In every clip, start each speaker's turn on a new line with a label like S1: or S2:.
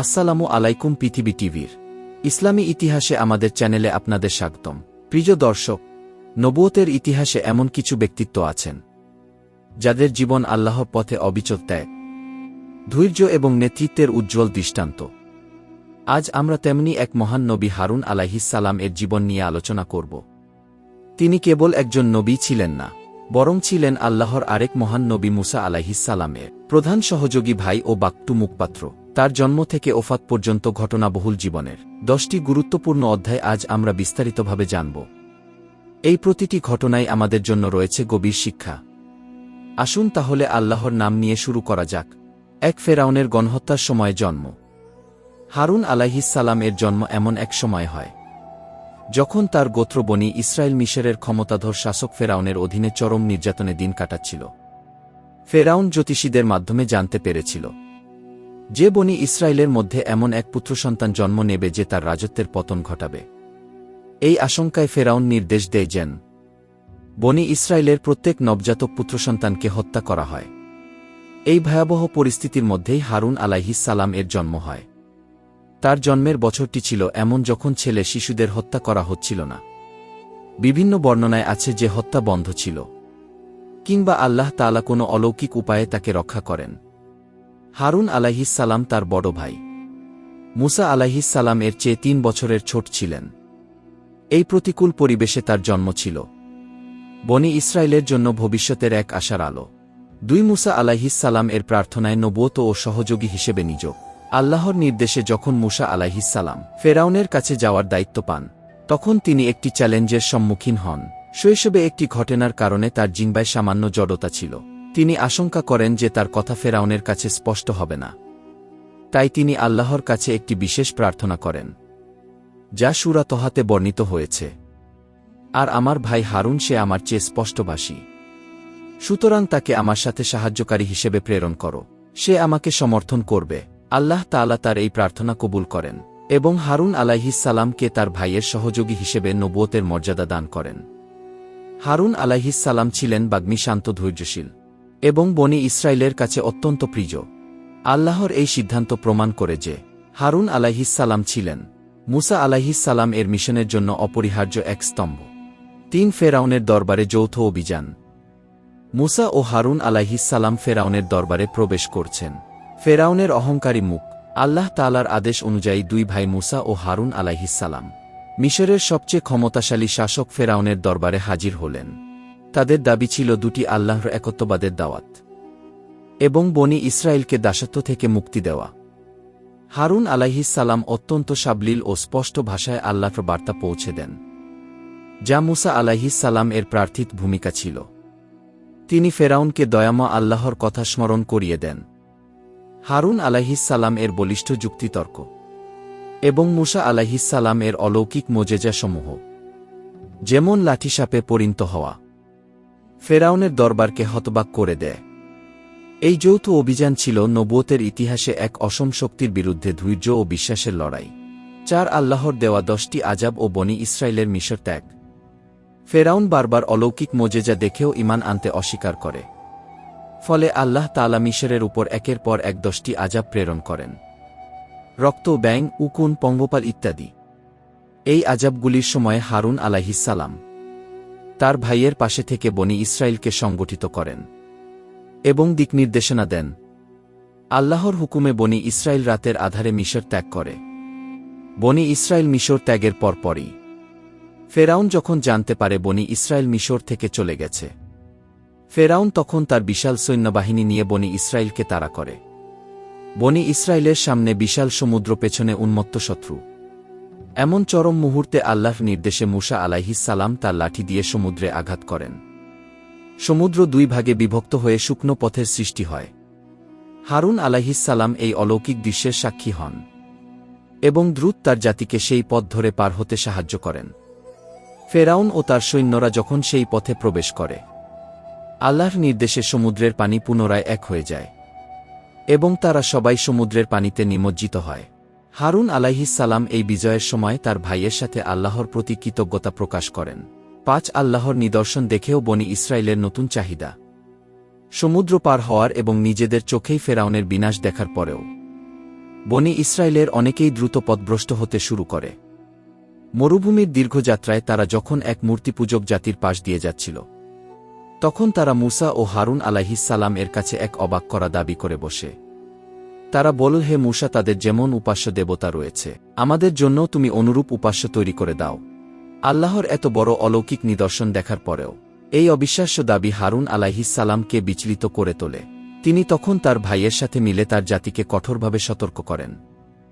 S1: আসসালামু আলাইকুম পৃথিবী টিভির। ইসলামী ইতিহাসে আমাদের চ্যানেলে আপনাদের স্বাগতম। প্রিয় দর্শক, নবুয়তের ইতিহাসে এমন কিছু ব্যক্তিত্ব আছেন, যাদের জীবন আল্লাহর পথে অবিচল ত্যাগ, ধৈর্য এবং নেতৃত্বের উজ্জ্বল দৃষ্টান্ত। আজ আমরা তেমনি এক মহান নবী হারুন আলাহিসাল্লাম এর জীবন নিয়ে আলোচনা করব। তিনি কেবল একজন নবী ছিলেন না, বরং ছিলেন আল্লাহর আরেক মহান নবী মুসা আলাহিসাল্লামের প্রধান সহযোগী ভাই ও বাক্টু মুখপাত্র। তার জন্ম থেকে ওফাত পর্যন্ত ঘটনাবহুল জীবনের। দশটি গুরুত্বপূর্ণ অধ্যায় আজ আমরা বিস্তারিতভাবে জানব। এই প্রতিটি ঘটনায় আমাদের জন্য রয়েছে গভীর শিক্ষা। আসুন তাহলে আল্লাহর নাম নিয়ে শুরু করা যাক। এক ফেরাউনের গণহত্যার সময় জন্ম। হারুন আলাহিসাল্লাম এর জন্ম এমন এক সময় হয়। যখন তার গোত্র বনি ইসরায়েল মিশরের ক্ষমতাধর শাসক ফেরাউনের অধীনে চরম নির্যাতনে দিন কাটাচ্ছিল। ফেরাউন জ্যোতিষীদের মাধ্যমে জানতে পেরেছিল। যে বনি ইসরায়েলের মধ্যে এমন এক পুত্রসন্তান জন্ম নেবে যে তার রাজত্বের পতন ঘটাবে। এই আশঙ্কায় ফেরাউন নির্দেশ দেয় যেন বনি ইসরায়েলের প্রত্যেক নবজাতক পুত্রসন্তানকে হত্যা করা হয়। এই ভয়াবহ পরিস্থিতির মধ্যেই হারুন আলাইহিসালাম এর জন্ম হয়। তার জন্মের বছরটি ছিল এমন যখন ছেলে শিশুদের হত্যা করা হচ্ছিল না। বিভিন্ন বর্ণনায় আছে যে হত্যা বন্ধ ছিল। কিংবা আল্লাহ তালা কোনো অলৌকিক উপায়ে তাকে রক্ষা করেন। হারুন আলাহিসাল্লাম তার বড় ভাই। মুসা আলাহিসাল্লাম এর চেয়ে তিন বছরের ছোট ছিলেন। এই প্রতিকূল পরিবেশে তার জন্ম ছিল। বনি ইসরায়েলের জন্য ভবিষ্যতের এক আশার আলো। দুই মুসা আলাহিসাল্লাম এর প্রার্থনায় নবত ও সহযোগী হিসেবে নিজ আল্লাহর নির্দেশে যখন মুসা আলাহিসাল্লাম ফেরাউনের কাছে যাওয়ার দায়িত্ব পান, তখন তিনি একটি চ্যালেঞ্জের সম্মুখীন হন। শৈশবে একটি ঘটনার কারণে তার জিম্বায় সামান্য জড়তা ছিল। তিনি আশঙ্কা করেন যে তার কথা ফেরাউনের কাছে স্পষ্ট হবে না। তাই তিনি আল্লাহর কাছে একটি বিশেষ প্রার্থনা করেন, যা সুরা তহাতে বর্ণিত হয়েছে। আর আমার ভাই হারুন সে আমার চেয়ে স্পষ্টভাষী সুতরাং তাকে আমার সাথে সাহায্যকারী হিসেবে প্রেরণ করো। সে আমাকে সমর্থন করবে। আল্লাহ তালা তার এই প্রার্থনা কবুল করেন এবং হারুন আলাইহিসালামকে তার ভাইয়ের সহযোগী হিসেবে নবুয়তের মর্যাদা দান করেন। হারুন আলাইহিসাল্লাম ছিলেন বাগ্মী শান্ত ধৈর্যশীল। এবং বনি ইসরায়েলের কাছে অত্যন্ত প্রিয়। আল্লাহর এই সিদ্ধান্ত প্রমাণ করে যে, হারুন আলাইহিসাল্লাম ছিলেন, মুসা আলাইহিসাল্লাম এর মিশনের জন্য অপরিহার্য এক স্তম্ভ। তিন ফেরাউনের দরবারে যৌথ অভিযান। মুসা ও হারুন আলাইহিসাল্লাম ফেরাউনের দরবারে প্রবেশ করছেন। ফেরাউনের অহংকারী মুখ, আল্লাহ তালার আদেশ অনুযায়ী দুই ভাই মুসা ও হারুন আলাইহিসাল্লাম মিশরের সবচেয়ে ক্ষমতাশালী শাসক ফেরাউনের দরবারে হাজির হলেন। তাদের দাবি ছিল দুটি আল্লাহর একত্ববাদের দাওয়াত এবং বনি ইসরায়েলকে দাসত্ব থেকে মুক্তি দেওয়া। হারুন আলাইহিসাল্লাম অত্যন্ত সাবলীল ও স্পষ্ট ভাষায় আল্লাহর বার্তা পৌঁছে দেন, যা মুসা আলাইহিসাল্লাম এর প্রার্থিত ভূমিকা ছিল। তিনি ফেরাউনকে দয়ামা আল্লাহর কথা স্মরণ করিয়ে দেন। হারুন আলাইহিসাল্লাম এর বলিষ্ঠ যুক্তিতর্ক এবং মুসা আলাইহিসাল্লাম এর অলৌকিক মোজেজাসমূহ, যেমন লাঠিসাপে পরিণত হওয়া ফেরাউনের দরবারকে হতবাক করে দেয়। এই যৌথ অভিযান ছিল নবুয়তের ইতিহাসে এক অসম শক্তির বিরুদ্ধে ধৈর্য ও বিশ্বাসের লড়াই। চার আল্লাহর দেওয়া দশটি আজাব ও বনি ইসরায়েলের মিশর ত্যাগ। ফেরাউন বারবার অলৌকিক মোজেজা দেখেও ইমান আনতে অস্বীকার করে। ফলে আল্লাহ তালা মিশরের উপর একের পর এক দশটি আজাব প্রেরণ করেন। রক্ত ব্যাং উকুন, পঙ্গপাল ইত্যাদি। এই আজাবগুলির সময়ে হারুন আলাহিসাল্লাম তার ভাইয়ের পাশে থেকে বনি ইসরায়েলকে সংগঠিত করেন এবং দিক নির্দেশনা দেন। আল্লাহর হুকুমে বনি ইসরায়েল রাতের আধারে মিশর ত্যাগ করে। বনি ইসরায়েল মিশর ত্যাগের পরপরই। ফেরাউন যখন জানতে পারে বনি ইসরায়েল মিশর থেকে চলে গেছে। ফেরাউন তখন তার বিশাল সৈন্যবাহিনী নিয়ে বনি ইসরায়েলকে তাড়া করে। বনি ইসরায়েলের সামনে বিশাল সমুদ্র পেছনে উন্মত্ত শত্রু। এমন চরম মুহূর্তে আল্লাহ নির্দেশে মুসা আলাইহিসাল্লাম তার লাঠি দিয়ে সমুদ্রে আঘাত করেন। সমুদ্র দুই ভাগে বিভক্ত হয়ে শুকনো পথের সৃষ্টি হয়। হারুন আলাইহিসাল্লাম এই অলৌকিক দৃশ্যের সাক্ষী হন এবং দ্রুত তার জাতিকে সেই পথ ধরে পার হতে সাহায্য করেন। ফেরাউন ও তার সৈন্যরা যখন সেই পথে প্রবেশ করে আল্লাহর নির্দেশে সমুদ্রের পানি পুনরায় এক হয়ে যায় এবং তারা সবাই সমুদ্রের পানিতে নিমজ্জিত হয়। হারুন আলাইহিসাল্লাম এই বিজয়ের সময় তার ভাইয়ের সাথে আল্লাহর প্রতি কৃতজ্ঞতা প্রকাশ করেন। পাঁচ, আল্লাহর নিদর্শন দেখেও বনি ইসরায়েলের নতুন চাহিদা। সমুদ্র পার হওয়ার এবং নিজেদের চোখেই ফেরাউনের বিনাশ দেখার পরেও। বনি ইসরায়েলের অনেকেই দ্রুত পথভ্রষ্ট হতে শুরু করে। মরুভূমির দীর্ঘযাত্রায় তারা যখন এক মূর্তিপূজক জাতির পাশ দিয়ে যাচ্ছিল, তখন তারা মুসা ও হারুন আলাহিসাল্লাম এর কাছে এক অবাক করা দাবি করে বসে। তারা বলল, হে মূষা তাদের যেমন উপাস্য দেবতা রয়েছে, আমাদের জন্য তুমি অনুরূপ উপাস্য তৈরি করে দাও। আল্লাহর এত বড় অলৌকিক নিদর্শন দেখার পরেও, এই অবিশ্বাস্য দাবি হারুন আলাহিসাল্লামকে বিচলিত করে তোলে। তিনি তখন তার ভাইয়ের সাথে মিলে তার জাতিকে কঠোরভাবে সতর্ক করেন।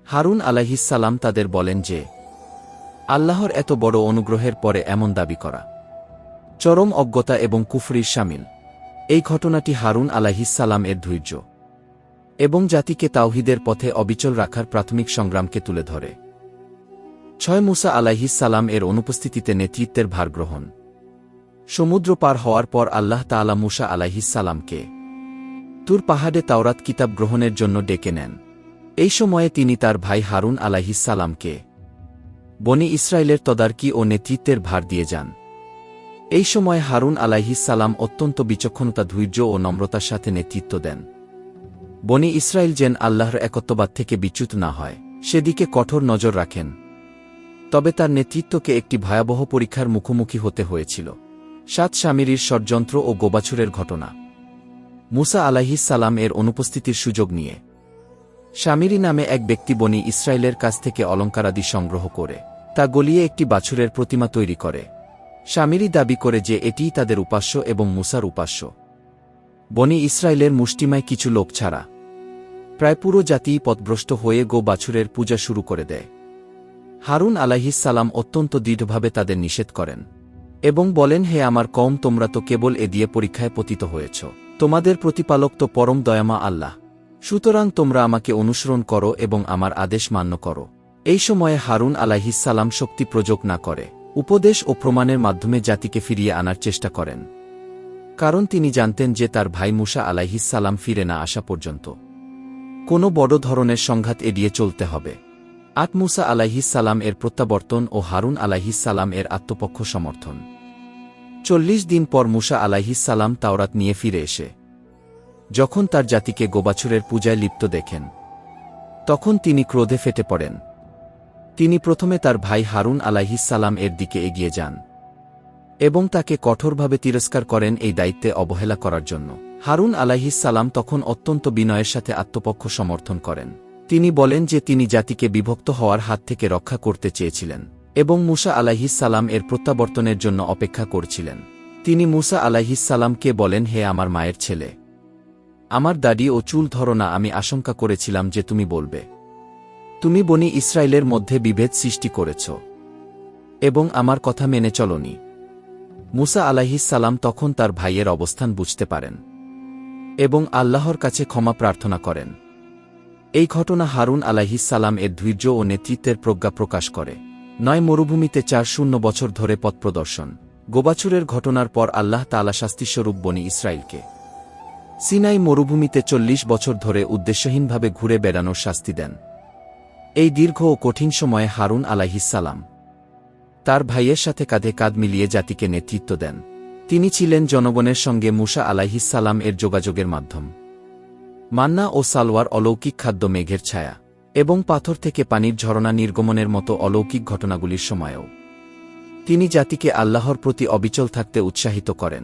S1: হারুন আলাহিসাল্লাম তাদের বলেন যে, আল্লাহর এত বড় অনুগ্রহের পরে এমন দাবি করা। চরম অজ্ঞতা এবং কুফরির সামিল। এই ঘটনাটি হারুন আলাহিসাল্লাম এর ধৈর্য। এবং জাতিকে তাওহিদের পথে অবিচল রাখার প্রাথমিক সংগ্রামকে তুলে ধরে। ছয় মুসা আলাহিসাল্লাম এর অনুপস্থিতিতে নেতৃত্বের ভার গ্রহণ। সমুদ্র পার হওয়ার পর আল্লাহ তালা মুসা আলাহিসাল্লামকে তুর পাহাড়ে তাওরাত কিতাব গ্রহণের জন্য ডেকে নেন। এই সময়ে তিনি তার ভাই হারুন আলাহিসাল্লামকে বনি ইসরায়েলের তদারকি ও নেতৃত্বের ভার দিয়ে যান। এই সময় হারুন আলাহিসাল্লাম অত্যন্ত বিচক্ষণতা, ধৈর্য ও নম্রতার সাথে নেতৃত্ব দেন। বনি ইসরায়েল যেন আল্লাহর একত্ববাদ থেকে বিচ্যুত না হয়, সেদিকে কঠোর নজর রাখেন। তবে তার নেতৃত্বকে একটি ভয়াবহ পরীক্ষার মুখোমুখি হতে হয়েছিল। সাত স্বামীরির ষড়যন্ত্র ও গোবাছুরের ঘটনা। মুসা আলাহিসাল্লাম এর অনুপস্থিতির সুযোগ নিয়ে। স্বামীরি নামে এক ব্যক্তি বনি ইসরায়েলের কাছ থেকে অলঙ্কারাদি সংগ্রহ করে, তা গলিয়ে একটি বাছুরের প্রতিমা তৈরি করে। স্বামীরি দাবি করে যে এটিই তাদের উপাস্য এবং মুসার উপাস্য। বনি ইসরায়েলের মুষ্টিমায় কিছু লোক ছাড়া প্রায় পুরো জাতিই পথভ্রষ্ট হয়ে গো বাছুরের পূজা শুরু করে দেয়। হারুন আলাহিসাল্লাম অত্যন্ত দৃঢ়ভাবে তাদের নিষেধ করেন এবং বলেন, হে আমার কম তোমরা তো কেবল এ দিয়ে পরীক্ষায় পতিত হয়েছ। তোমাদের প্রতিপালক তো পরম দয়ামা আল্লাহ। সুতরাং তোমরা আমাকে অনুসরণ করো এবং আমার আদেশ মান্য করো। এই সময়ে হারুন আলাহিসাল্লাম শক্তি প্রযোগ না করে, উপদেশ ও প্রমাণের মাধ্যমে জাতিকে ফিরিয়ে আনার চেষ্টা করেন। কারণ তিনি জানতেন যে তার ভাই মুসা আলাহিসাল্লাম ফিরে না আসা পর্যন্ত। কোনো বড় ধরনের সংঘাত এড়িয়ে চলতে হবে। আট মুসা আলাহিসাল্লাম এর প্রত্যাবর্তন ও হারুন আলাহিসাল্লাম এর আত্মপক্ষ সমর্থন। চল্লিশ দিন পর মুসা আলাহিসাল্লাম তাওরাত নিয়ে ফিরে এসে, যখন তার জাতিকে গোবাছুরের পূজায় লিপ্ত দেখেন, তখন তিনি ক্রোধে ফেটে পড়েন। তিনি প্রথমে তার ভাই হারুন আলাহিসাল্লাম এর দিকে এগিয়ে যান এবং তাকে কঠোরভাবে তিরস্কার করেন এই দায়িত্বে অবহেলা করার জন্য। হারুন আলাহিসাল্লাম তখন অত্যন্ত বিনয়ের সাথে আত্মপক্ষ সমর্থন করেন। তিনি বলেন যে তিনি জাতিকে বিভক্ত হওয়ার হাত থেকে রক্ষা করতে চেয়েছিলেন এবং মুসা আলাহিসাল্লাম এর প্রত্যাবর্তনের জন্য অপেক্ষা করছিলেন। তিনি মুসা আলাহিসাল্লামকে বলেন, হে আমার মায়ের ছেলে, আমার দাড়ি ও চুল ধরো না, আমি আশঙ্কা করেছিলাম যে তুমি বলবে, তুমি বনি ইসরায়েলের মধ্যে বিভেদ সৃষ্টি করেছ এবং আমার কথা মেনে চলনি। মুসা আলাহিসাল্লাম তখন তার ভাইয়ের অবস্থান বুঝতে পারেন। এবং আল্লাহর কাছে ক্ষমা প্রার্থনা করেন। এই ঘটনা হারুন আলাহিসাল্লাম এর ধৈর্য ও নেতৃত্বের প্রজ্ঞা প্রকাশ করে। নয় মরুভূমিতে চার শূন্য বছর ধরে পথ প্রদর্শন। গোবাছুরের ঘটনার পর আল্লাহ তালা শাস্তিস্বরূপ বনি ইসরায়েলকে সিনাই মরুভূমিতে চল্লিশ বছর ধরে উদ্দেশ্যহীনভাবে ঘুরে বেড়ানোর শাস্তি দেন। এই দীর্ঘ ও কঠিন সময়ে হারুন আলাহিসাল্লাম তার ভাইয়ের সাথে কাঁধে কাঁধ মিলিয়ে জাতিকে নেতৃত্ব দেন। তিনি ছিলেন জনগণের সঙ্গে মুসা আলাহিসাল্লাম এর যোগাযোগের মাধ্যম। মান্না ও সালোয়ার অলৌকিক খাদ্য মেঘের ছায়া এবং পাথর থেকে পানির ঝরনা নির্গমনের মতো অলৌকিক ঘটনাগুলির সময়েও। তিনি জাতিকে আল্লাহর প্রতি অবিচল থাকতে উৎসাহিত করেন।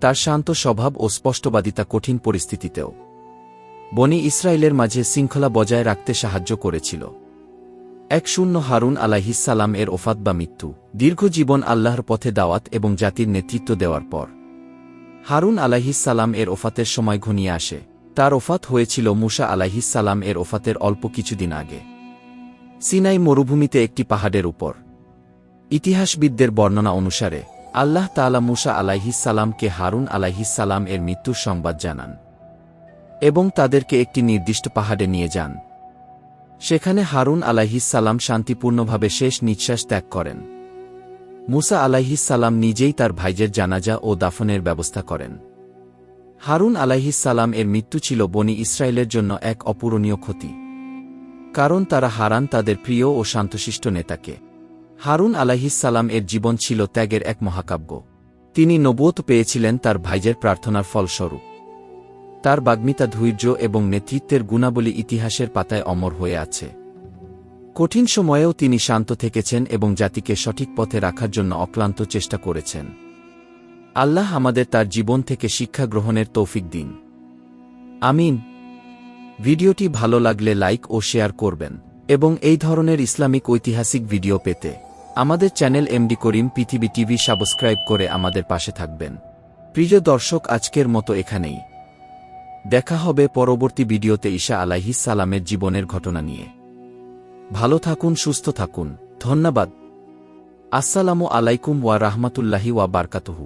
S1: তার শান্ত স্বভাব ও স্পষ্টবাদিতা কঠিন পরিস্থিতিতেও। বনি ইসরায়েলের মাঝে শৃঙ্খলা বজায় রাখতে সাহায্য করেছিল। এক শূন্য হারুন আলাহিসাল্লাম এর ওফাত বা মৃত্যু, দীর্ঘ জীবন আল্লাহর পথে দাওয়াত এবং জাতির নেতৃত্ব দেওয়ার পর। হারুন আলাহিসাল্লাম এর ওফাতের সময় ঘনিয়ে আসে। তার ওফাত হয়েছিল মুসা আলাহিসাল্লাম এর ওফাতের অল্প কিছুদিন আগে। সিনাই মরুভূমিতে একটি পাহাড়ের উপর। ইতিহাসবিদদের বর্ণনা অনুসারে, আল্লাহ তালা মুসা আলাহিসাল্লামকে হারুন আলাহিসাল্লাম এর মৃত্যুর সংবাদ জানান এবং তাদেরকে একটি নির্দিষ্ট পাহাড়ে নিয়ে যান। সেখানে হারুন আলাহিসাল্লাম শান্তিপূর্ণভাবে শেষ নিঃশ্বাস ত্যাগ করেন। মুসা আলাহিসাল্লাম নিজেই তার ভাইজের জানাজা ও দাফনের ব্যবস্থা করেন। হারুন আলাহিসাল্লাম এর মৃত্যু ছিল বনি ইসরায়েলের জন্য এক অপূরণীয় ক্ষতি। কারণ তারা হারান তাদের প্রিয় ও শান্তশিষ্ট নেতাকে। হারুন আলাহিসাল্লাম এর জীবন ছিল ত্যাগের এক মহাকাব্য। তিনি নবুয়ত পেয়েছিলেন তার ভাইজের প্রার্থনার ফলস্বরূপ। তার বাগ্মিতা ধৈর্য এবং নেতৃত্বের গুণাবলী ইতিহাসের পাতায় অমর হয়ে আছে। কঠিন সময়েও তিনি শান্ত থেকেছেন এবং জাতিকে সঠিক পথে রাখার জন্য অক্লান্ত চেষ্টা করেছেন। আল্লাহ আমাদের তার জীবন থেকে শিক্ষা গ্রহণের তৌফিক দিন। আমিন। ভিডিওটি ভালো লাগলে লাইক ও শেয়ার করবেন এবং এই ধরনের ইসলামিক ঐতিহাসিক ভিডিও পেতে আমাদের চ্যানেল এমডি করিম পৃথিবী টিভি সাবস্ক্রাইব করে আমাদের পাশে থাকবেন। প্রিয় দর্শক, আজকের মতো এখানেই। দেখা হবে পরবর্তী ভিডিওতে ঈশা সালামের জীবনের ঘটনা নিয়ে। ভালো থাকুন, সুস্থ থাকুন। ধন্যবাদ। আসসালামু আলাইকুম ওয়া রাহমাতুল্লাহি ওয়া বারকাতুহু।